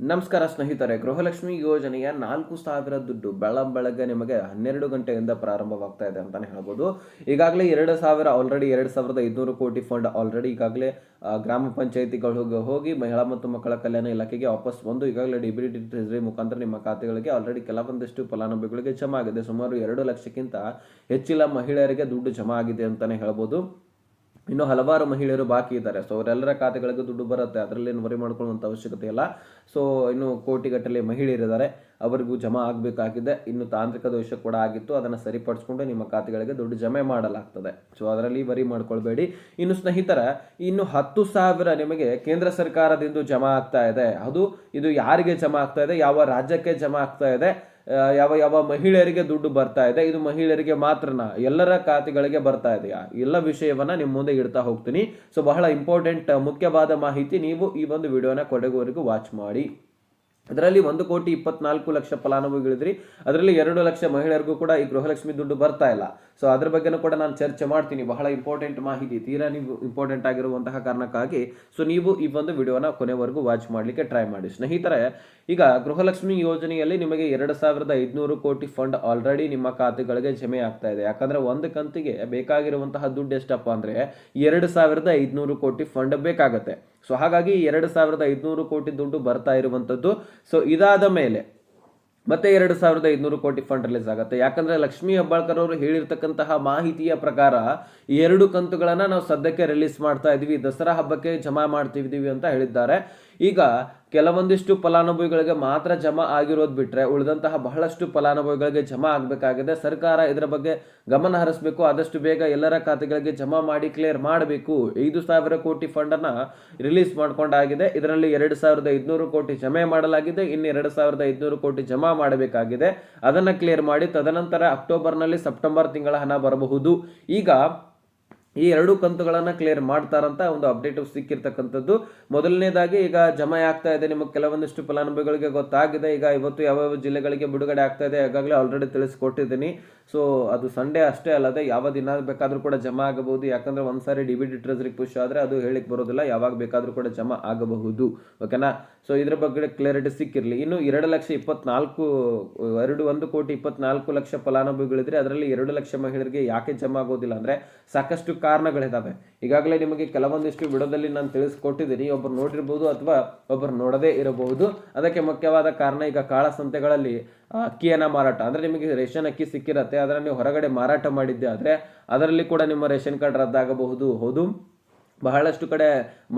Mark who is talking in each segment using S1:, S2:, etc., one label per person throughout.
S1: ನಮಸ್ಕಾರ ಸ್ನೇಹಿತರೆ, ಗೃಹಲಕ್ಷ್ಮಿ ಯೋಜನೆಯ ನಾಲ್ಕು ಸಾವಿರ ದುಡ್ಡು ಬೆಳ ಬೆಳಗ್ಗೆ ನಿಮಗೆ ಹನ್ನೆರಡು ಗಂಟೆಯಿಂದ ಪ್ರಾರಂಭವಾಗ್ತಾ ಇದೆ ಅಂತಾನೆ ಹೇಳ್ಬೋದು. ಈಗಾಗಲೇ ಎರಡು ಸಾವಿರ ಆಲ್ರೆಡಿ ಎರಡು ಸಾವಿರದ ಐದುನೂರು ಕೋಟಿ ಫಂಡ್ ಆಲ್ರೆಡಿ ಈಗಾಗಲೇ ಗ್ರಾಮ ಪಂಚಾಯಿತಿಗಳು ಹೋಗಿ ಮಹಿಳಾ ಮತ್ತು ಮಕ್ಕಳ ಕಲ್ಯಾಣ ಇಲಾಖೆಗೆ ವಾಪಸ್ ಬಂದು ಈಗಾಗಲೇ ಡಿ ಬಿ ಮುಖಾಂತರ ನಿಮ್ಮ ಖಾತೆಗಳಿಗೆ ಆಲ್ರೆಡಿ ಕೆಲವೊಂದಿಷ್ಟು ಫಲಾನುಭವಿಗಳಿಗೆ ಜಮಾ ಆಗಿದೆ. ಸುಮಾರು ಎರಡು ಲಕ್ಷಕ್ಕಿಂತ ಹೆಚ್ಚಿನ ಮಹಿಳೆಯರಿಗೆ ದುಡ್ಡು ಜಮಾ ಆಗಿದೆ ಅಂತಾನೆ ಹೇಳ್ಬೋದು. ಇನ್ನು ಹಲವಾರು ಮಹಿಳೆಯರು ಬಾಕಿ ಇದ್ದಾರೆ. ಸೊ ಅವರೆಲ್ಲರ ಖಾತೆಗಳಿಗೆ ದುಡ್ಡು ಬರುತ್ತೆ. ಅದರಲ್ಲಿ ಏನು ವರಿ ಮಾಡ್ಕೊಳ್ಳುವಂಥ ಅವಶ್ಯಕತೆ ಇಲ್ಲ. ಸೊ ಇನ್ನು ಕೋಟಿಗಟ್ಟಲೆ ಮಹಿಳೆಯರಿದ್ದಾರೆ. ಅವರಿಗೂ ಜಮಾ ಆಗಬೇಕಾಗಿದೆ. ಇನ್ನು ತಾಂತ್ರಿಕ ದೋಷ ಕೂಡ ಆಗಿತ್ತು. ಅದನ್ನು ಸರಿಪಡಿಸ್ಕೊಂಡು ನಿಮ್ಮ ಖಾತೆಗಳಿಗೆ ದುಡ್ಡು ಜಮೆ ಮಾಡಲಾಗ್ತದೆ. ಸೊ ಅದರಲ್ಲಿ ವರಿ ಮಾಡ್ಕೊಳ್ಬೇಡಿ. ಇನ್ನು ಸ್ನೇಹಿತರ, ಇನ್ನು ಹತ್ತು ಸಾವಿರ ನಿಮಗೆ ಕೇಂದ್ರ ಸರ್ಕಾರದಿಂದ ಜಮಾ ಆಗ್ತಾ ಇದೆ. ಅದು ಇದು ಯಾರಿಗೆ ಜಮಾ ಆಗ್ತಾ ಇದೆ? ಯಾವ ರಾಜ್ಯಕ್ಕೆ ಜಮಾ ಆಗ್ತಾ ಇದೆ? ಯಾವ ಯಾವ ಮಹಿಳೆಯರಿಗೆ ದುಡ್ಡು ಬರ್ತಾ ಇದೆ, ಇದು ಮಹಿಳೆಯರಿಗೆ ಮಾತ್ರನ ಎಲ್ಲರ ಖಾತೆಗಳಿಗೆ ಬರ್ತಾ ಇದೆಯಾ ಎಲ್ಲ ವಿಷಯವನ್ನ ನಿಮ್ಮ ಮುಂದೆ ಇಡ್ತಾ ಹೋಗ್ತೀನಿ. ಸೊ ಬಹಳ ಇಂಪಾರ್ಟೆಂಟ್ ಮುಖ್ಯವಾದ ಮಾಹಿತಿ ನೀವು ಈ ಒಂದು ವಿಡಿಯೋನ ಕೊನೆವರೆಗೂ ವಾಚ್ ಮಾಡಿ. ಅದರಲ್ಲಿ ಒಂದು ಕೋಟಿ ಇಪ್ಪತ್ನಾಲ್ಕು ಲಕ್ಷ ಫಲಾನುಭವಿಗಳಿದ್ರಿ. ಅದರಲ್ಲಿ ಎರಡು ಲಕ್ಷ ಮಹಿಳೆಯರಿಗೂ ಕೂಡ ಈ ಗೃಹಲಕ್ಷ್ಮಿ ದುಡ್ಡು ಬರ್ತಾ ಇಲ್ಲ. ಸೊ ಅದ್ರ ಬಗ್ಗೆನೂ ಕೂಡ ನಾನು ಚರ್ಚೆ ಮಾಡ್ತೀನಿ. ಬಹಳ ಇಂಪಾರ್ಟೆಂಟ್ ಮಾಹಿತಿ, ತೀರಾ ನೀವು ಇಂಪಾರ್ಟೆಂಟ್ ಆಗಿರುವಂತಹ ಕಾರಣಕ್ಕಾಗಿ. ಸೊ ನೀವು ಈ ಒಂದು ವಿಡಿಯೋನ ಕೊನೆವರೆಗೂ ವಾಚ್ ಮಾಡಲಿಕ್ಕೆ ಟ್ರೈ ಮಾಡಿ. ಸ್ನೇಹಿತರೆ, ಈಗ ಗೃಹಲಕ್ಷ್ಮಿ ಯೋಜನೆಯಲ್ಲಿ ನಿಮಗೆ ಎರಡು ಸಾವಿರದ ಐದುನೂರು ಕೋಟಿ ಫಂಡ್ ಆಲ್ರೆಡಿ ನಿಮ್ಮ ಖಾತೆಗಳಿಗೆ ಜಮೆ ಆಗ್ತಾ ಇದೆ. ಯಾಕಂದ್ರೆ ಒಂದು ಕಂತಿಗೆ ಬೇಕಾಗಿರುವಂತಹ ದುಡ್ಡು ಎಷ್ಟಪ್ಪ ಅಂದ್ರೆ ಎರಡು ಸಾವಿರದ ಐದುನೂರು ಕೋಟಿ ಫಂಡ್ ಬೇಕಾಗತ್ತೆ. ಸೊ ಹಾಗಾಗಿ ಎರಡು ಸಾವಿರದ ಐದುನೂರು ಕೋಟಿ ದುಡ್ಡು ಬರ್ತಾ ಇರುವಂಥದ್ದು. ಸೊ ಇದಾದ ಮೇಲೆ ಮತ್ತೆ ಎರಡು ಸಾವಿರದ ಐದುನೂರು ಕೋಟಿ ಫಂಡ್ ರಿಲೀಸ್ ಆಗುತ್ತೆ. ಯಾಕಂದ್ರೆ ಲಕ್ಷ್ಮೀ ಹೆಬ್ಬಾಳ್ಕರ್ ಅವರು ಹೇಳಿರ್ತಕ್ಕಂತಹ ಮಾಹಿತಿಯ ಪ್ರಕಾರ ಎರಡು ಕಂತುಗಳನ್ನು ನಾವು ಸದ್ಯಕ್ಕೆ ರಿಲೀಸ್ ಮಾಡ್ತಾ ಇದ್ದೀವಿ ದಸರಾ ಹಬ್ಬಕ್ಕೆ ಜಮಾ ಮಾಡ್ತಿದ್ದೀವಿ ಅಂತ ಹೇಳಿದ್ದಾರೆ. ಈಗ ಕೆಲವೊಂದಿಷ್ಟು ಫಲಾನುಭವಿಗಳಿಗೆ ಮಾತ್ರ ಜಮಾ ಆಗಿರೋದು ಬಿಟ್ಟರೆ ಉಳಿದಂತಹ ಬಹಳಷ್ಟು ಫಲಾನುಭವಿಗಳಿಗೆ ಜಮಾ ಆಗಬೇಕಾಗಿದೆ. ಸರ್ಕಾರ ಇದರ ಬಗ್ಗೆ ಗಮನ ಹರಿಸಬೇಕು. ಆದಷ್ಟು ಬೇಗ ಎಲ್ಲರ ಖಾತೆಗಳಿಗೆ ಜಮಾ ಮಾಡಿ ಕ್ಲಿಯರ್ ಮಾಡಬೇಕು. ಐದು ಸಾವಿರ ಕೋಟಿ ಫಂಡನ್ನು ರಿಲೀಸ್ ಮಾಡಿಕೊಂಡಾಗಿದೆ. ಇದರಲ್ಲಿ ಎರಡು ಸಾವಿರದ ಐದುನೂರು ಕೋಟಿ ಜಮೆ ಮಾಡಲಾಗಿದೆ. ಇನ್ನು ಎರಡು ಸಾವಿರದ ಐದುನೂರು ಕೋಟಿ ಜಮಾ ಮಾಡಬೇಕಾಗಿದೆ. ಅದನ್ನು ಕ್ಲಿಯರ್ ಮಾಡಿ ತದನಂತರ ಅಕ್ಟೋಬರ್ನಲ್ಲಿ ಸೆಪ್ಟೆಂಬರ್ ತಿಂಗಳ ಹಣ ಬರಬಹುದು. ಈಗ ಈ ಎರಡು ಕಂತುಗಳನ್ನು ಕ್ಲಿಯರ್ ಮಾಡ್ತಾರಂತ ಒಂದು ಅಪ್ಡೇಟ್ ಸಿಕ್ಕಿರ್ತಕ್ಕಂಥದ್ದು. ಮೊದಲನೇದಾಗಿ ಈಗ ಜಮಾ ಆಗ್ತಾ ಇದೆ, ನಿಮಗೆ ಕೆಲವೊಂದಿಷ್ಟು ಫಲಾನುಭವಿಗಳಿಗೆ ಗೊತ್ತಾಗಿದೆ. ಈಗ ಇವತ್ತು ಯಾವ್ಯಾವ ಜಿಲ್ಲೆಗಳಿಗೆ ಬಿಡುಗಡೆ ಆಗ್ತಾ ಇದೆ, ಈಗಾಗಲೇ ಆಲ್ರೆಡಿ ತಿಳಿಸ್ಕೊಟ್ಟಿದ್ದೀನಿ. ಸೊ ಅದು ಸಂಡೇ ಅಷ್ಟೇ ಅಲ್ಲದೆ ಯಾವ ದಿನ ಬೇಕಾದರೂ ಕೂಡ ಜಮಾ ಆಗಬಹುದು. ಯಾಕಂದ್ರೆ ಒಂದ್ಸಾರಿ ಡಿ ಬಿ ಡಿ ಟ್ರೆಜರಿಗೆ ಪುಷ್ ಆದರೆ ಅದು ಹೇಳಿಕ್ಕೆ ಬರೋದಿಲ್ಲ. ಯಾವಾಗ ಬೇಕಾದರೂ ಕೂಡ ಜಮಾ ಆಗಬಹುದು. ಓಕೆನಾ ಸೊ ಇದ್ರ ಬಗ್ಗೆ ಕ್ಲಾರಿಟಿ ಸಿಕ್ಕಿರಲಿ. ಇನ್ನು ಎರಡು ಲಕ್ಷ ಇಪ್ಪತ್ನಾಲ್ಕು, ಎರಡು ಒಂದು ಕೋಟಿ ಇಪ್ಪತ್ನಾಲ್ಕು ಲಕ್ಷ ಫಲಾನುಭವಿಗಳಿದ್ರೆ ಅದರಲ್ಲಿ ಎರಡು ಲಕ್ಷ ಮಹಿಳೆಯರಿಗೆ ಯಾಕೆ ಜಮಾ ಆಗೋದಿಲ್ಲ ಅಂದರೆ ಸಾಕಷ್ಟು ಕಾರಣಗಳಿದಾವೆ. ಈಗಾಗಲೇ ನಿಮಗೆ ಕೆಲವೊಂದಿಷ್ಟು ವಿಡಿಯೋದಲ್ಲಿ ನಾನು ತಿಳಿಸ್ಕೊಟ್ಟಿದ್ದೀನಿ. ಒಬ್ಬರು ನೋಡಿರ್ಬೋದು ಅಥವಾ ಒಬ್ಬರು ನೋಡದೇ ಇರಬಹುದು. ಅದಕ್ಕೆ ಮುಖ್ಯವಾದ ಕಾರಣ ಈಗ ಕಾಳ ಸಂತೆಗಳಲ್ಲಿ ಅಕ್ಕಿಯನ್ನು ಮಾರಾಟ. ಅಂದರೆ ನಿಮಗೆ ರೇಷನ್ ಅಕ್ಕಿ ಸಿಕ್ಕಿರತ್ತೆ ಅದನ್ನ ನೀವು ಹೊರಗಡೆ ಮಾರಾಟ ಮಾಡಿದ್ದೆ ಆದರೆ ಅದರಲ್ಲಿ ಕೂಡ ನಿಮ್ಮ ರೇಷನ್ ಕಾರ್ಡ್ ರದ್ದಾಗಬಹುದು. ಹೌದು? ಬಹಳಷ್ಟು ಕಡೆ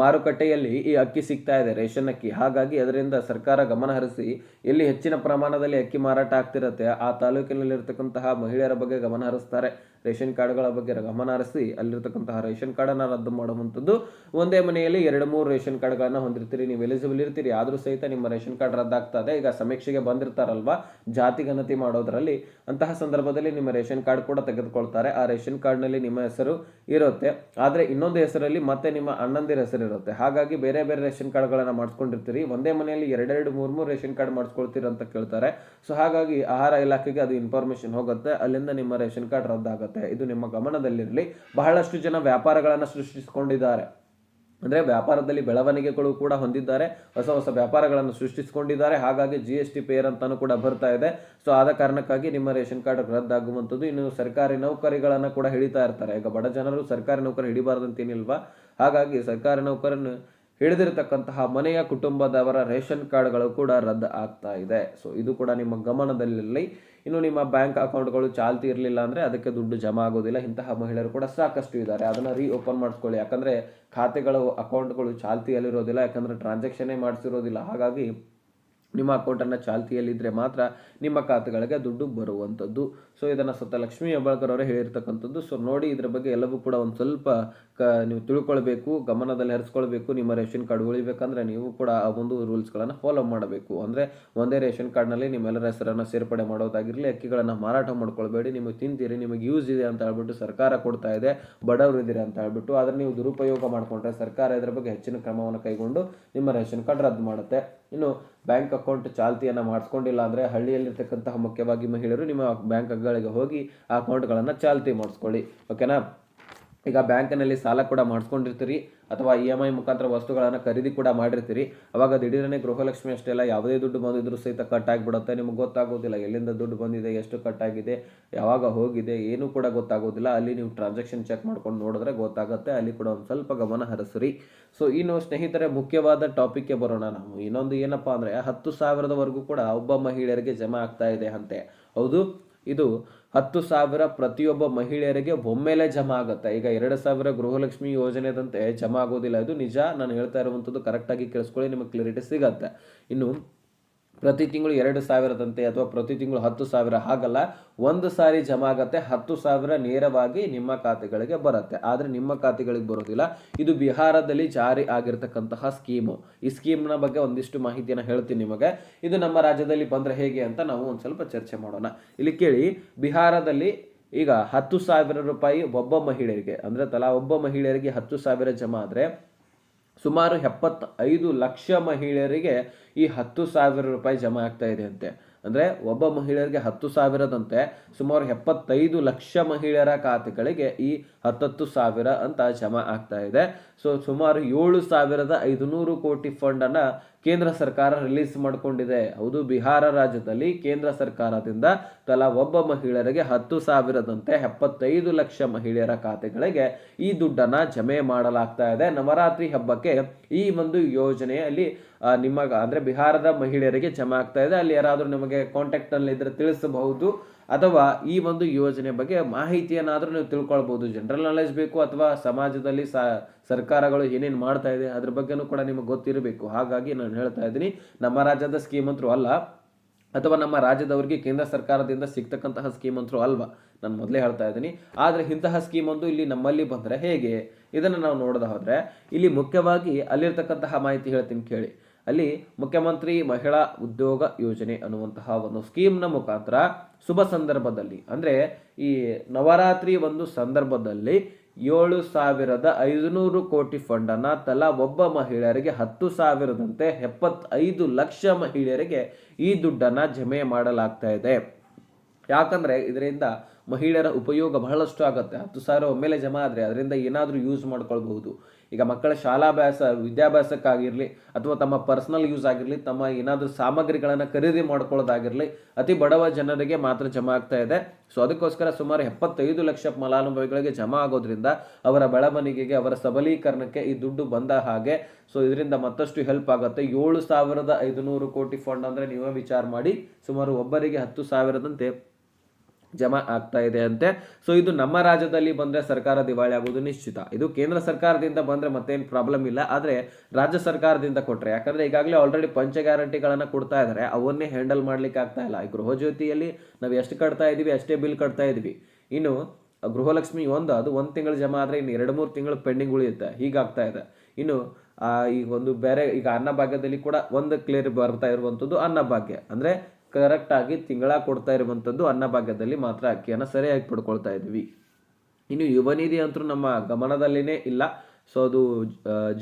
S1: ಮಾರುಕಟ್ಟೆಯಲ್ಲಿ ಈ ಅಕ್ಕಿ ಸಿಗ್ತಾ ಇದೆ, ರೇಷನ್ ಅಕ್ಕಿ. ಹಾಗಾಗಿ ಅದರಿಂದ ಸರ್ಕಾರ ಗಮನ ಹರಿಸಿ ಎಲ್ಲಿ ಹೆಚ್ಚಿನ ಪ್ರಮಾಣದಲ್ಲಿ ಅಕ್ಕಿ ಮಾರಾಟ ಆಗ್ತಿರುತ್ತೆ. ಆ ತಾಲೂಕಿನಲ್ಲಿರ್ತಕ್ಕಂತಹ ಮಹಿಳೆಯರ ಬಗ್ಗೆ ಗಮನ ಹರಿಸ್ತಾರೆ. ರೇಷನ್ ಕಾರ್ಡ್ಗಳ ಬಗ್ಗೆ ಗಮನ ಹರಿಸಿ ಅಲ್ಲಿರ್ತಕ್ಕಂತಹ ರೇಷನ್ ಕಾರ್ಡನ್ನು ರದ್ದು ಮಾಡುವಂಥದ್ದು ಒಂದೇ ಮನೆಯಲ್ಲಿ ಎರಡು, ಮೂರು ರೇಷನ್ ಕಾರ್ಡ್ಗಳನ್ನು ಹೊಂದಿರ್ತೀರಿ. ನೀವು ಎಲಿಜಿಬಲ್ ಇರ್ತೀರಿ. ಆದರೂ ಸಹಿತ ನಿಮ್ಮ ರೇಷನ್ ಕಾರ್ಡ್ ರದ್ದಾಗ್ತದೆ. ಈಗ ಸಮೀಕ್ಷೆಗೆ ಬಂದಿರ್ತಾರಲ್ವಾ? ಜಾತಿ ಗಣತಿ ಮಾಡೋದ್ರಲ್ಲಿ ಅಂತಹ ಸಂದರ್ಭದಲ್ಲಿ ನಿಮ್ಮ ರೇಷನ್ ಕಾರ್ಡ್ ಕೂಡ ತೆಗೆದುಕೊಳ್ತಾರೆ. ಆ ರೇಷನ್ ಕಾರ್ಡ್ನಲ್ಲಿ ನಿಮ್ಮ ಹೆಸರು ಇರುತ್ತೆ. ಆದರೆ ಇನ್ನೊಂದು ಹೆಸರಲ್ಲಿ ಮತ್ತೆ ನಿಮ್ಮ ಅಣ್ಣಂದಿರ ಹೆಸರು ಇರುತ್ತೆ ಹಾಗಾಗಿ ಬೇರೆ ಬೇರೆ ರೇಷನ್ ಕಾರ್ಡ್ಗಳನ್ನ ಮಾಡಿಸ್ಕೊಂಡಿರ್ತೀರಿ. ಒಂದೇ ಮನೆಯಲ್ಲಿ ಎರಡೆರಡು ಮೂರು ಮೂರು ರೇಷನ್ ಕಾರ್ಡ್ ಮಾಡಿಸ್ಕೊಳ್ತೀರಿ ಅಂತ ಕೇಳ್ತಾರೆ. ಸೊ ಹಾಗಾಗಿ ಆಹಾರ ಇಲಾಖೆಗೆ ಅದು ಇನ್ಫಾರ್ಮೇಷನ್ ಹೋಗುತ್ತೆ. ಅಲ್ಲಿಂದ ನಿಮ್ಮ ರೇಷನ್ ಕಾರ್ಡ್ ರದ್ದಾಗುತ್ತೆ. ಇದು ನಿಮ್ಮ ಗಮನದಲ್ಲಿರಲಿ. ಬಹಳಷ್ಟು ಜನ ವ್ಯಾಪಾರಗಳನ್ನು ಸೃಷ್ಟಿಸಿಕೊಂಡಿದ್ದಾರೆ. ಅಂದ್ರೆ ವ್ಯಾಪಾರದಲ್ಲಿ ಬೆಳವಣಿಗೆಗಳು ಕೂಡ ಹೊಂದಿದ್ದಾರೆ, ಹೊಸ ಹೊಸ ವ್ಯಾಪಾರಗಳನ್ನು ಸೃಷ್ಟಿಸಿಕೊಂಡಿದ್ದಾರೆ. ಹಾಗಾಗಿ ಜಿ ಎಸ್ ಟಿ ಪೇರ್ ಅಂತಾನು ಕೂಡ ಬರ್ತಾ ಇದೆ. ಸೊ ಆದ ಕಾರಣಕ್ಕಾಗಿ ನಿಮ್ಮ ರೇಷನ್ ಕಾರ್ಡ್ ರದ್ದಾಗುವಂಥದ್ದು. ಇನ್ನು ಸರ್ಕಾರಿ ನೌಕರಿಗಳನ್ನು ಕೂಡ ಹಿಡಿತಾ ಇರ್ತಾರೆ. ಈಗ ಬಡ ಜನರು ಸರ್ಕಾರಿ ನೌಕರಿ ಹಿಡಿಬಾರ್ದಂತೇನಿಲ್ವಾ? ಹಾಗಾಗಿ ಸರ್ಕಾರಿ ನೌಕರನ್ನು ಹಿಡಿದಿರತಕ್ಕಂತಹ ಮನೆಯ ಕುಟುಂಬದವರ ರೇಷನ್ ಕಾರ್ಡ್ಗಳು ಕೂಡ ರದ್ದು ಆಗ್ತಾ ಇದೆ. ಸೊ ಇದು ಕೂಡ ನಿಮ್ಮ ಗಮನದಲ್ಲಿರಲಿ. ಇನ್ನು ನಿಮ್ಮ ಬ್ಯಾಂಕ್ ಅಕೌಂಟ್ಗಳು ಚಾಲ್ತಿ ಇರಲಿಲ್ಲ ಅಂದರೆ ಅದಕ್ಕೆ ದುಡ್ಡು ಜಮಾ ಆಗೋದಿಲ್ಲ. ಇಂತಹ ಮಹಿಳೆಯರು ಕೂಡ ಸಾಕಷ್ಟು ಇದ್ದಾರೆ. ಅದನ್ನು ರೀ ಓಪನ್ ಮಾಡಿಸ್ಕೊಳ್ಳಿ. ಯಾಕಂದರೆ ಖಾತೆಗಳು, ಅಕೌಂಟ್ಗಳು ಚಾಲ್ತಿಯಲ್ಲಿರೋದಿಲ್ಲ. ಯಾಕಂದರೆ ಟ್ರಾನ್ಸಾಕ್ಷನೇ ಮಾಡಿಸಿರೋದಿಲ್ಲ. ಹಾಗಾಗಿ ನಿಮ್ಮ ಅಕೌಂಟನ್ನು ಚಾಲ್ತಿಯಲ್ಲಿದ್ದರೆ ಮಾತ್ರ ನಿಮ್ಮ ಖಾತೆಗಳಿಗೆ ದುಡ್ಡು ಬರುವಂಥದ್ದು. ಸೊ ಇದನ್ನು ಸ್ವತಃ ಲಕ್ಷ್ಮೀ ಹೆಬ್ಬಾಳ್ಕರ್ ಅವರೇ ಹೇಳಿರ್ತಕ್ಕಂಥದ್ದು. ಸೊ ನೋಡಿ ಇದ್ರ ಬಗ್ಗೆ ಎಲ್ಲವೂ ಕೂಡ ಒಂದು ಸ್ವಲ್ಪ ಕ, ನೀವು ತಿಳ್ಕೊಳ್ಬೇಕು, ಗಮನದಲ್ಲಿ ಹರಿಸ್ಕೊಳ್ಬೇಕು, ನಿಮ್ಮ ರೇಷನ್ ಕಾರ್ಡ್ ಉಳಿಬೇಕಂದ್ರೆ ನೀವು ಕೂಡ ಆ ಒಂದು ರೂಲ್ಸ್ಗಳನ್ನು ಫಾಲೋ ಮಾಡಬೇಕು. ಅಂದರೆ ಒಂದೇ ರೇಷನ್ ಕಾರ್ಡ್ನಲ್ಲಿ ನಿಮ್ಮೆಲ್ಲರ ಹೆಸರನ್ನು ಸೇರ್ಪಡೆ ಮಾಡೋದಾಗಿರಲಿ, ಅಕ್ಕಿಗಳನ್ನು ಮಾರಾಟ ಮಾಡ್ಕೊಳ್ಬೇಡಿ, ನಿಮಗೆ ತಿಂತೀರಿ, ನಿಮಗೆ ಯೂಸ್ ಇದೆ ಅಂತ ಹೇಳ್ಬಿಟ್ಟು ಸರ್ಕಾರ ಕೊಡ್ತಾ ಇದೆ, ಬಡವರು ಇದ್ದೀರಿ ಅಂತ ಹೇಳ್ಬಿಟ್ಟು. ಆದರೆ ನೀವು ದುರುಪಯೋಗ ಮಾಡಿಕೊಂಡ್ರೆ ಸರ್ಕಾರ ಇದರ ಬಗ್ಗೆ ಹೆಚ್ಚಿನ ಕ್ರಮವನ್ನು ಕೈಗೊಂಡು ನಿಮ್ಮ ರೇಷನ್ ಕಾರ್ಡ್ ರದ್ದು ಮಾಡುತ್ತೆ. ಇನ್ನು ಬ್ಯಾಂಕ್ ಅಕೌಂಟ್ ಚಾಲ್ತಿಯನ್ನು ಮಾಡಿಸ್ಕೊಂಡಿಲ್ಲ ಅಂದರೆ ಹಳ್ಳಿಯಲ್ಲಿರ್ತಕ್ಕಂತಹ ಮುಖ್ಯವಾಗಿ ಮಹಿಳೆಯರು ನಿಮ್ಮ ಬ್ಯಾಂಕ್ಗಳಿಗೆ ಹೋಗಿ ಆ ಅಕೌಂಟ್ಗಳನ್ನು ಚಾಲ್ತಿ ಮಾಡಿಸ್ಕೊಳ್ಳಿ. ಓಕೆನಾ? ಈಗ ಬ್ಯಾಂಕಿನಲ್ಲಿ ಸಾಲ ಕೂಡ ಮಾಡಿಸ್ಕೊಂಡಿರ್ತೀರಿ ಅಥವಾ ಇ ಎಂ ಐ ಮುಖಾಂತರ ವಸ್ತುಗಳನ್ನು ಖರೀದಿ ಕೂಡ ಮಾಡಿರ್ತೀರಿ. ಅವಾಗ ದಿಢೀರನೇ ಗೃಹಲಕ್ಷ್ಮಿ ಅಷ್ಟೆಲ್ಲ ಯಾವುದೇ ದುಡ್ಡು ಬಂದಿದ್ರು ಸಹಿತ ಕಟ್ ಆಗಿಬಿಡುತ್ತೆ ನಿಮ್ಗೆ ಗೊತ್ತಾಗೋದಿಲ್ಲ ಎಲ್ಲಿಂದ ದುಡ್ಡು ಬಂದಿದೆ, ಎಷ್ಟು ಕಟ್ ಆಗಿದೆ ಯಾವಾಗ ಹೋಗಿದೆ, ಏನೂ ಕೂಡ ಗೊತ್ತಾಗೋದಿಲ್ಲ. ಅಲ್ಲಿ ನೀವು ಟ್ರಾನ್ಸಾಕ್ಷನ್ ಚೆಕ್ ಮಾಡ್ಕೊಂಡು ನೋಡಿದ್ರೆ ಗೊತ್ತಾಗುತ್ತೆ. ಅಲ್ಲಿ ಕೂಡ ಒಂದು ಸ್ವಲ್ಪ ಗಮನ ಹರಿಸ್ರಿ. ಸೊ, ಇನ್ನು ಸ್ನೇಹಿತರೆ, ಮುಖ್ಯವಾದ ಟಾಪಿಕ್ಗೆ ಬರೋಣ ನಾವು. ಇನ್ನೊಂದು ಏನಪ್ಪಾ ಅಂದರೆ ಹತ್ತು ಸಾವಿರದವರೆಗೂ ಕೂಡ ಒಬ್ಬ ಮಹಿಳೆಯರಿಗೆ ಜಮಾ ಆಗ್ತಾ ಇದೆ ಅಂತೆ. ಹೌದು? ಇದು ಹತ್ತು ಸಾವಿರ ಪ್ರತಿಯೊಬ್ಬ ಮಹಿಳೆಯರಿಗೆ ಒಮ್ಮೆಲೆ ಜಮಾ ಆಗುತ್ತೆ. ಈಗ ಎರಡು ಸಾವಿರ ಗೃಹಲಕ್ಷ್ಮಿ ಯೋಜನೆದಂತೆ ಜಮಾ ಆಗೋದಿಲ್ಲ. ಇದು ನಿಜ, ನಾನು ಹೇಳ್ತಾ ಇರುವಂಥದ್ದು ಕರೆಕ್ಟಾಗಿ ಕೇಳಿಸ್ಕೊಳ್ಳಿ, ನಿಮಗೆ ಕ್ಲಿಯರಿಟಿ ಸಿಗತ್ತೆ. ಇನ್ನು ಪ್ರತಿ ತಿಂಗಳು ಎರಡು ಸಾವಿರದಂತೆ ಅಥವಾ ಪ್ರತಿ ತಿಂಗಳು ಹತ್ತು ಸಾವಿರ, ಹಾಗಲ್ಲ, ಒಂದು ಸಾರಿ ಜಮಾ ಆಗತ್ತೆ ಹತ್ತು ಸಾವಿರ ನೇರವಾಗಿ ನಿಮ್ಮ ಖಾತೆಗಳಿಗೆ ಬರುತ್ತೆ. ಆದರೆ ನಿಮ್ಮ ಖಾತೆಗಳಿಗೆ ಬರೋದಿಲ್ಲ. ಇದು ಬಿಹಾರದಲ್ಲಿ ಜಾರಿ ಆಗಿರ್ತಕ್ಕಂತಹ ಸ್ಕೀಮು. ಈ ಸ್ಕೀಮ್ನ ಬಗ್ಗೆ ಒಂದಿಷ್ಟು ಮಾಹಿತಿಯನ್ನು ಹೇಳ್ತೀನಿ ನಿಮಗೆ. ಇದು ನಮ್ಮ ರಾಜ್ಯದಲ್ಲಿ ಬಂದರೆ ಹೇಗೆ ಅಂತ ನಾವು ಒಂದು ಸ್ವಲ್ಪ ಚರ್ಚೆ ಮಾಡೋಣ. ಇಲ್ಲಿ ಕೇಳಿ, ಬಿಹಾರದಲ್ಲಿ ಈಗ ಹತ್ತು ಸಾವಿರ ರೂಪಾಯಿ ಒಬ್ಬ ಮಹಿಳೆಯರಿಗೆ, ಅಂದರೆ ತಲಾ ಒಬ್ಬ ಮಹಿಳೆಯರಿಗೆ ಹತ್ತು ಸಾವಿರ ಜಮಾ ಆದರೆ ಸುಮಾರು ಎಪ್ಪತ್ತೈದು ಲಕ್ಷ ಮಹಿಳೆಯರಿಗೆ ಈ ಹತ್ತು ಸಾವಿರ ರೂಪಾಯಿ ಜಮಾ ಆಗ್ತಾ ಇದೆ ಅಂತೆ. ಅಂದರೆ ಒಬ್ಬ ಮಹಿಳೆಯರಿಗೆ ಹತ್ತು ಸಾವಿರದಂತೆ ಸುಮಾರು ಎಪ್ಪತ್ತೈದು ಲಕ್ಷ ಮಹಿಳೆಯರ ಖಾತೆಗಳಿಗೆ ಈ ಹತ್ತತ್ತು ಸಾವಿರ ಅಂತ ಜಮಾ ಆಗ್ತಾ ಇದೆ. ಸೊ ಸುಮಾರು ಏಳು ಸಾವಿರದ ಐದುನೂರು ಕೋಟಿ ಫಂಡನ್ನು ಕೇಂದ್ರ ಸರ್ಕಾರ ರಿಲೀಸ್ ಮಾಡಿಕೊಂಡಿದೆ. ಹೌದು, ಬಿಹಾರ ರಾಜ್ಯದಲ್ಲಿ ಕೇಂದ್ರ ಸರ್ಕಾರದಿಂದ ತಲಾ ಒಬ್ಬ ಮಹಿಳೆಯರಿಗೆ ಹತ್ತು ಸಾವಿರದಂತೆ ಎಪ್ಪತ್ತೈದು ಲಕ್ಷ ಮಹಿಳೆಯರ ಖಾತೆಗಳಿಗೆ ಈ ದುಡ್ಡನ್ನು ಜಮೆ ಮಾಡಲಾಗ್ತಾ ಇದೆ. ನವರಾತ್ರಿ ಹಬ್ಬಕ್ಕೆ ಈ ಒಂದು ಯೋಜನೆಯಲ್ಲಿ ನಿಮಗ ಅಂದರೆ ಬಿಹಾರದ ಮಹಿಳೆಯರಿಗೆ ಜಮೆ ಆಗ್ತಾ ಇದೆ. ಅಲ್ಲಿ ಯಾರಾದರೂ ನಿಮಗೆ ಕಾಂಟ್ಯಾಕ್ಟ್ನಲ್ಲಿ ಇದ್ರೆ ತಿಳಿಸಬಹುದು. ಅಥವಾ ಈ ಒಂದು ಯೋಜನೆ ಬಗ್ಗೆ ಮಾಹಿತಿಯನ್ನಾದರೂ ನೀವು ತಿಳ್ಕೊಳ್ಬೋದು. ಜನರಲ್ ನಾಲೆಜ್ ಬೇಕು ಅಥವಾ ಸಮಾಜದಲ್ಲಿ ಸ, ಸರ್ಕಾರಗಳು ಏನೇನು ಮಾಡ್ತಾ ಇದೆ ಅದ್ರ ಬಗ್ಗೆನೂ ಕೂಡ ನಿಮಗೆ ಗೊತ್ತಿರಬೇಕು. ಹಾಗಾಗಿ ನಾನು ಹೇಳ್ತಾ ಇದ್ದೀನಿ, ನಮ್ಮ ರಾಜ್ಯದ ಸ್ಕೀಮ್ ಅಂತರೂ ಅಲ್ಲ, ಅಥವಾ ನಮ್ಮ ರಾಜ್ಯದವರಿಗೆ ಕೇಂದ್ರ ಸರ್ಕಾರದಿಂದ ಸಿಗ್ತಕ್ಕಂತಹ ಸ್ಕೀಮ್ ಅಂತರೂ ಅಲ್ವಾ? ನಾನು ಮೊದಲೇ ಹೇಳ್ತಾ ಇದ್ದೀನಿ. ಆದರೆ ಇಂತಹ ಸ್ಕೀಮ್ ಒಂದು ಇಲ್ಲಿ ನಮ್ಮಲ್ಲಿ ಬಂದರೆ ಹೇಗೆ? ಇದನ್ನು ನಾವು ನೋಡಿದ ಹೋದರೆ ಇಲ್ಲಿ ಮುಖ್ಯವಾಗಿ ಅಲ್ಲಿರ್ತಕ್ಕಂತಹ ಮಾಹಿತಿ ಹೇಳ್ತೀನಿ ಕೇಳಿ. ಅಲ್ಲಿ ಮುಖ್ಯಮಂತ್ರಿ ಮಹಿಳಾ ಉದ್ಯೋಗ ಯೋಜನೆ ಅನ್ನುವಂತಹ ಒಂದು ಸ್ಕೀಮ್ನ ಮುಖಾಂತರ ಶುಭ ಸಂದರ್ಭದಲ್ಲಿ, ಅಂದರೆ ಈ ನವರಾತ್ರಿ ಒಂದು ಸಂದರ್ಭದಲ್ಲಿ ಏಳು ಸಾವಿರದ ಐದುನೂರು ಕೋಟಿ ಫಂಡನ್ನು ತಲಾ ಒಬ್ಬ ಮಹಿಳೆಯರಿಗೆ ಹತ್ತು ಸಾವಿರದಂತೆ ಎಪ್ಪತ್ತೈದು ಲಕ್ಷ ಮಹಿಳೆಯರಿಗೆ ಈ ದುಡ್ಡನ್ನು ಜಮೆ ಮಾಡಲಾಗ್ತಾ ಇದೆ. ಯಾಕಂದರೆ ಇದರಿಂದ ಮಹಿಳೆಯರ ಉಪಯೋಗ ಬಹಳಷ್ಟು ಆಗುತ್ತೆ. ಹತ್ತು ಸಾವಿರ ಒಮ್ಮೆಲೆ ಜಮಾ ಆದರೆ ಅದರಿಂದ ಏನಾದರೂ ಯೂಸ್ ಮಾಡ್ಕೊಳ್ಬಹುದು. ಈಗ ಮಕ್ಕಳ ಶಾಲಾಭ್ಯಾಸ ವಿದ್ಯಾಭ್ಯಾಸಕ್ಕಾಗಿರಲಿ ಅಥವಾ ತಮ್ಮ ಪರ್ಸನಲ್ ಯೂಸ್ ಆಗಿರಲಿ, ತಮ್ಮ ಏನಾದರೂ ಸಾಮಗ್ರಿಗಳನ್ನು ಖರೀದಿ ಮಾಡ್ಕೊಳ್ಳೋದಾಗಿರಲಿ ಅತಿ ಬಡವ ಜನರಿಗೆ ಮಾತ್ರ ಜಮಾ ಆಗ್ತಾ ಇದೆ. ಸೊ ಅದಕ್ಕೋಸ್ಕರ ಸುಮಾರು ಎಪ್ಪತ್ತೈದು ಲಕ್ಷ ಫಲಾನುಭವಿಗಳಿಗೆ ಜಮಾ ಆಗೋದ್ರಿಂದ ಅವರ ಬೆಳವಣಿಗೆಗೆ, ಅವರ ಸಬಲೀಕರಣಕ್ಕೆ ಈ ದುಡ್ಡು ಬಂದ ಹಾಗೆ. ಸೊ ಇದರಿಂದ ಮತ್ತಷ್ಟು ಹೆಲ್ಪ್ ಆಗುತ್ತೆ. ಏಳು ಸಾವಿರದ ಐದುನೂರು ಕೋಟಿ ಫಂಡ್ ಅಂದರೆ ನೀವೇ ವಿಚಾರ ಮಾಡಿ. ಸುಮಾರು ಒಬ್ಬರಿಗೆ ಹತ್ತು ಸಾವಿರದಂತೆ ಜಮಾ ಆಗ್ತಾ ಇದೆ ಅಂತೆ. ಸೊ ಇದು ನಮ್ಮ ರಾಜ್ಯದಲ್ಲಿ ಬಂದರೆ ಸರ್ಕಾರ ದಿವಾಳಿ ಆಗೋದು ನಿಶ್ಚಿತ. ಇದು ಕೇಂದ್ರ ಸರ್ಕಾರದಿಂದ ಬಂದರೆ ಮತ್ತೇನು ಪ್ರಾಬ್ಲಮ್ ಇಲ್ಲ. ಆದರೆ ರಾಜ್ಯ ಸರ್ಕಾರದಿಂದ ಕೊಟ್ಟರೆ ಯಾಕಂದರೆ ಈಗಾಗಲೇ ಆಲ್ರೆಡಿ ಪಂಚ ಗ್ಯಾರಂಟಿಗಳನ್ನು ಕೊಡ್ತಾ ಇದ್ದಾರೆ ಅವನ್ನೇ ಹ್ಯಾಂಡಲ್ ಮಾಡ್ಲಿಕ್ಕೆ ಆಗ್ತಾ ಇಲ್ಲ. ಈ ಗೃಹಜ್ಯೋತಿಯಲ್ಲಿ ನಾವು ಎಷ್ಟು ಕಟ್ತಾ ಇದ್ದೀವಿ ಅಷ್ಟೇ ಬಿಲ್ ಕಟ್ತಾ ಇದ್ವಿ. ಇನ್ನು ಗೃಹಲಕ್ಷ್ಮಿ ಒಂದು, ಅದು ಒಂದು ತಿಂಗಳು ಜಮಾ ಆದರೆ ಇನ್ನು ಎರಡು ಮೂರು ತಿಂಗಳು ಪೆಂಡಿಂಗ್ ಉಳಿಯುತ್ತೆ. ಹೀಗಾಗ್ತಾ ಇದೆ. ಇನ್ನು ಈ ಒಂದು ಬೇರೆ, ಈಗ ಅನ್ನಭಾಗ್ಯದಲ್ಲಿ ಕೂಡ ಒಂದು ಕ್ಲಿಯರ್ ಬರ್ತಾ ಇರುವಂಥದ್ದು ಅನ್ನಭಾಗ್ಯ. ಅಂದರೆ ಕರೆಕ್ಟಾಗಿ ತಿಂಗಳ ಕೊಡ್ತಾ ಇರುವಂಥದ್ದು ಅನ್ನಭಾಗ್ಯದಲ್ಲಿ ಮಾತ್ರ ಅಕ್ಕಿಯನ್ನು ಸರಿಯಾಗಿ ಪಡ್ಕೊಳ್ತಾ ಇದ್ವಿ ಇನ್ನು ಯುವ ನಿಧಿ ಅಂತೂ ನಮ್ಮ ಗಮನದಲ್ಲಿನೇ ಇಲ್ಲ. ಸೊ ಅದು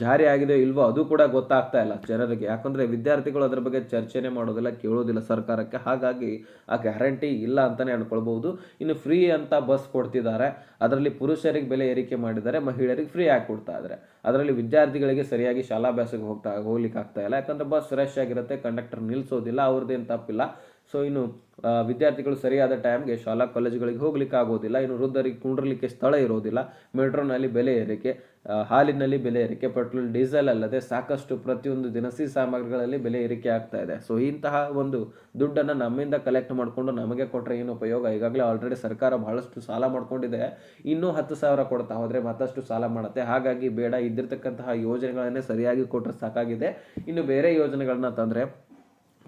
S1: ಜಾರಿ ಆಗಿದೆ ಇಲ್ವೋ ಅದು ಕೂಡ ಗೊತ್ತಾಗ್ತಾ ಇಲ್ಲ ಜನರಿಗೆ. ಯಾಕಂದರೆ ವಿದ್ಯಾರ್ಥಿಗಳು ಅದರ ಬಗ್ಗೆ ಚರ್ಚೆನೇ ಮಾಡೋದಿಲ್ಲ, ಕೇಳೋದಿಲ್ಲ ಸರ್ಕಾರಕ್ಕೆ. ಹಾಗಾಗಿ ಆ ಗ್ಯಾರಂಟಿ ಇಲ್ಲ ಅಂತಲೇ ಅನ್ಕೊಳ್ಬಹುದು. ಇನ್ನು ಫ್ರೀ ಅಂತ ಬಸ್ ಕೊಡ್ತಿದ್ದಾರೆ. ಅದರಲ್ಲಿ ಪುರುಷರಿಗೆ ಬೆಲೆ ಏರಿಕೆ ಮಾಡಿದ್ದಾರೆ, ಮಹಿಳೆಯರಿಗೆ ಫ್ರೀ ಆಗಿ ಕೊಡ್ತಾ ಇದ್ದಾರೆ. ಅದರಲ್ಲಿ ವಿದ್ಯಾರ್ಥಿಗಳಿಗೆ ಸರಿಯಾಗಿ ಶಾಲಾಭ್ಯಾಸಕ್ಕೆ ಹೋಗ್ತಾ ಹೋಗ್ಲಿಕ್ಕೆ ಆಗ್ತಾ ಇಲ್ಲ. ಯಾಕಂದ್ರೆ ಬಸ್ ರಶ್ ಆಗಿರುತ್ತೆ, ಕಂಡಕ್ಟರ್ ನಿಲ್ಲಿಸೋದಿಲ್ಲ ಅವ್ರದ್ದೇನು ತಪ್ಪಿಲ್ಲ. ಸೊ ಇನ್ನು ವಿದ್ಯಾರ್ಥಿಗಳು ಸರಿಯಾದ ಟೈಮ್ಗೆ ಶಾಲಾ ಕಾಲೇಜುಗಳಿಗೆ ಹೋಗ್ಲಿಕ್ಕೆ ಆಗೋದಿಲ್ಲ ಇನ್ನು, ವೃದ್ಧರಿಗೆ ಕುಂಡ್ರಲಿಕ್ಕೆ ಸ್ಥಳ ಇರೋದಿಲ್ಲ. ಮೆಟ್ರೋನಲ್ಲಿ ಬೆಲೆ ಏರಿಕೆ ಹಾಲಿನಲ್ಲಿ ಬೆಲೆ ಏರಿಕೆ ಪೆಟ್ರೋಲ್ ಡೀಸೆಲ್ ಅಲ್ಲದೆ ಸಾಕಷ್ಟು ಪ್ರತಿಯೊಂದು ದಿನಸಿ ಸಾಮಗ್ರಿಗಳಲ್ಲಿ ಬೆಲೆ ಏರಿಕೆ ಆಗ್ತಾ ಇದೆ. ಸೊ ಇಂತಹ ಒಂದು ದುಡ್ಡನ್ನು ನಮ್ಮಿಂದ ಕಲೆಕ್ಟ್ ಮಾಡಿಕೊಂಡು ನಮಗೆ ಕೊಟ್ಟರೆ ಏನು ಉಪಯೋಗ? ಈಗಾಗಲೇ ಆಲ್ರೆಡಿ ಸರ್ಕಾರ ಬಹಳಷ್ಟು ಸಾಲ ಮಾಡ್ಕೊಂಡಿದೆ. ಇನ್ನೂ ಹತ್ತು ಸಾವಿರ ಕೊಡ್ತಾ ಹೋದರೆ ಮತ್ತಷ್ಟು ಸಾಲ ಮಾಡುತ್ತೆ. ಹಾಗಾಗಿ ಬೇಡ, ಇದ್ದಿರ್ತಕ್ಕಂತಹ ಯೋಜನೆಗಳನ್ನೇ ಸರಿಯಾಗಿ ಕೊಟ್ಟರೆ ಸಾಕಾಗಿದೆ. ಇನ್ನು ಬೇರೆ ಯೋಜನೆಗಳನ್ನ ತಂದರೆ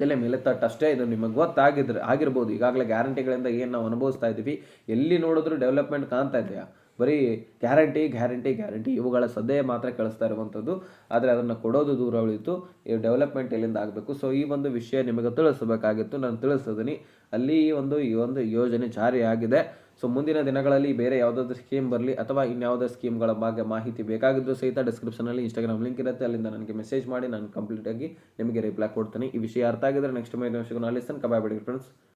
S1: ತಲೆ ಮೇಲೆ ತಟ್ಟಷ್ಟೇ ಇದು ನಿಮಗೆ ಗೊತ್ತಾಗಿದ್ರೆ ಆಗಿರ್ಬೋದು. ಈಗಾಗಲೇ ಗ್ಯಾರಂಟಿಗಳಿಂದ ಏನು ನಾವು ಅನುಭವಿಸ್ತಾ ಇದ್ದೀವಿ. ಎಲ್ಲಿ ನೋಡಿದ್ರು ಡೆವಲಪ್ಮೆಂಟ್ ಕಾಣ್ತಾ ಇದೆಯಾ? ಬರೀ ಗ್ಯಾರಂಟಿ ಗ್ಯಾರಂಟಿ ಗ್ಯಾರಂಟಿ. ಇವುಗಳ ಸದ್ಯ ಮಾತ್ರ ಕಳಿಸ್ತಾ ಇರುವಂಥದ್ದು. ಆದರೆ ಅದನ್ನು ಕೊಡೋದು ದೂರ ಉಳಿಯಿತು ಈ ಡೆವಲಪ್ಮೆಂಟ್ ಎಲ್ಲಿಂದ ಆಗಬೇಕು? ಸೊ ಈ ಒಂದು ವಿಷಯ ನಿಮಗೆ ತಿಳಿಸಬೇಕಾಗಿತ್ತು. ನಾನು ತಿಳಿಸಿದ್ದೀನಿ ಅಲ್ಲಿ ಈ ಒಂದು ಈ ಒಂದು ಯೋಜನೆ ಜಾರಿಯಾಗಿದೆ. ಸೊ ಮುಂದಿನ ದಿನಗಳಲ್ಲಿ ಬೇರೆ ಯಾವುದಾದ್ರೂ ಸ್ಕೀಮ್ ಬರಲಿ ಅಥವಾ ಇನ್ಯಾವುದೇ ಸ್ಕೀಮ್ಗಳ ಬಗ್ಗೆ ಮಾಹಿತಿ ಬೇಕಾಗಿದ್ದು ಸಹಿತ ಡಿಸ್ಕ್ರಿಪ್ಷನಲ್ಲಿ ಇನ್ಸ್ಟಾಗ್ರಾಮ್ ಲಿಂಕ್ ಇರುತ್ತೆ. ಅಲ್ಲಿಂದ ನನಗೆ ಮೆಸೇಜ್ ಮಾಡಿ, ನಾನು ಕಂಪ್ಲೀಟಾಗಿ ನಿಮಗೆ ರಿಪ್ಲೈ ಕೊಡ್ತೀನಿ. ಈ ವಿಷಯ ಅರ್ಥ ಆಗಿದ್ರೆ ನೆಕ್ಸ್ಟ್ ಮೈ ದೊಶಕನ ಅಲ್ಲಿ ಕಬಾಯ್ ಫ್ರೆಂಡ್ಸ್